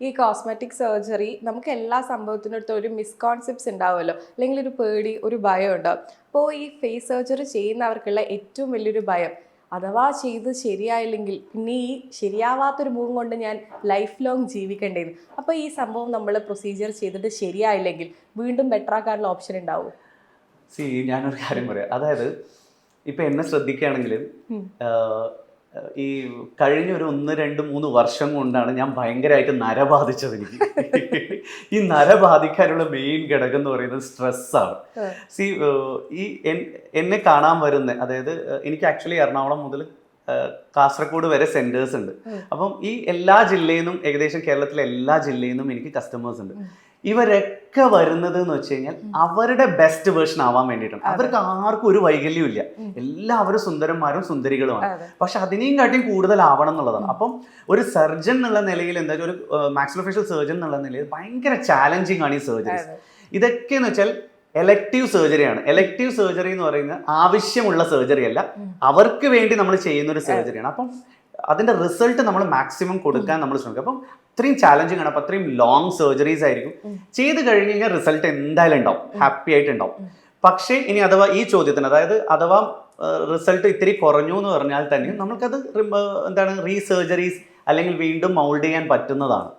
ഈ cosmetic surgery നമുക്ക് എല്ലാ സംഭവത്തിനും അടുത്ത് ഒരു മിസ്കോൺസെപ്റ്റ്സ് ഉണ്ടാവുമല്ലോ. അല്ലെങ്കിൽ ഒരു പേടി ഒരു ഭയം ഉണ്ടാവും അപ്പോൾ ഈ ഫേസ് സർജറി ചെയ്യുന്നവർക്കുള്ള ഏറ്റവും വലിയൊരു ഭയം അഥവാ ചെയ്ത് ശരിയായില്ലെങ്കിൽ പിന്നെ ഈ ശരിയാവാത്തൊരു മുഖം കൊണ്ട് ഞാൻ ലൈഫ് ലോങ് ജീവിക്കേണ്ടത് അപ്പോൾ ഈ സംഭവം നമ്മൾ പ്രൊസീജിയർ ചെയ്തിട്ട് ശരിയായില്ലെങ്കിൽ വീണ്ടും ബെറ്റർ ആക്കാനുള്ള ഓപ്ഷൻ ഉണ്ടാവും? സി ഞാനൊരു കാര്യം പറയാം. അതായത് ഇപ്പം എന്നെ ശ്രദ്ധിക്കുകയാണെങ്കിൽ ഈ കഴിഞ്ഞ ഒരു ഒന്ന് രണ്ട് മൂന്ന് വർഷം കൊണ്ടാണ് ഞാൻ ഭയങ്കരമായിട്ട് നര ബാധിച്ചത് എനിക്ക് ഈ നര ബാധിക്കാനുള്ള മെയിൻ ഘടകം എന്ന് പറയുന്നത് സ്ട്രെസ്സാണ്. സി ഈ എന്നെ കാണാൻ വരുന്ന അതായത് എനിക്ക് ആക്ച്വലി എറണാകുളം മുതൽ കാസർഗോഡ് വരെ സെന്റേഴ്സ് ഉണ്ട്. അപ്പം ഈ എല്ലാ ജില്ലയിൽ നിന്നും ഏകദേശം കേരളത്തിലെ എല്ലാ ജില്ലയിൽ നിന്നും എനിക്ക് കസ്റ്റമേഴ്സ് ഉണ്ട്. ഇവരൊക്കെ വരുന്നത് എന്ന് വെച്ച് കഴിഞ്ഞാൽ അവരുടെ ബെസ്റ്റ് വേർഷൻ ആവാൻ വേണ്ടിയിട്ടാണ്. അവർക്ക് ആർക്കും ഒരു വൈകല്യവും ഇല്ല. എല്ലാവരും സുന്ദരന്മാരും സുന്ദരികളുമാണ്. പക്ഷെ അതിനെയും കാട്ടിയും കൂടുതൽ ആവണം എന്നുള്ളതാണ് അപ്പം ഒരു സർജൻ എന്നുള്ള നിലയിൽ എന്താ ഒരു മാക്സിലോഫേഷ്യൽ സർജൻ എന്നുള്ള നിലയിൽ ഭയങ്കര ചാലഞ്ചിങ് ആണ് ഈ സർജറീസ് അതെ. ഇതൊക്കെ എന്ന് വെച്ചാൽ എലക്റ്റീവ് സർജറിയാണ് എലക്റ്റീവ് സർജറി എന്ന് പറയുന്നത് ആവശ്യമുള്ള സർജറി അല്ല. അവർക്ക് വേണ്ടി നമ്മൾ ചെയ്യുന്ന ഒരു സർജറിയാണ് അപ്പം അതിന്റെ റിസൾട്ട് നമ്മൾ മാക്സിമം കൊടുക്കാൻ നമ്മൾ ശ്രമിക്കും. അപ്പം അത്രയും ചാലഞ്ചിങ് ആണ്. അപ്പം അത്രയും ലോങ് സർജറീസ് ആയിരിക്കും. ചെയ്ത് കഴിഞ്ഞ് കഴിഞ്ഞാൽ റിസൾട്ട് എന്തായാലും ഉണ്ടാവും. ഹാപ്പി ആയിട്ടുണ്ടാവും പക്ഷേ ഇനി അഥവാ ഈ ചോദ്യത്തിന് അതായത് അഥവാ റിസൾട്ട് ഇത്തിരി കുറഞ്ഞു എന്ന് പറഞ്ഞാൽ തന്നെ നമുക്കത് റിം- എന്താണ് റീസർജറീസ് അല്ലെങ്കിൽ വീണ്ടും മൗൾഡ് ചെയ്യാൻ പറ്റുന്നതാണ്.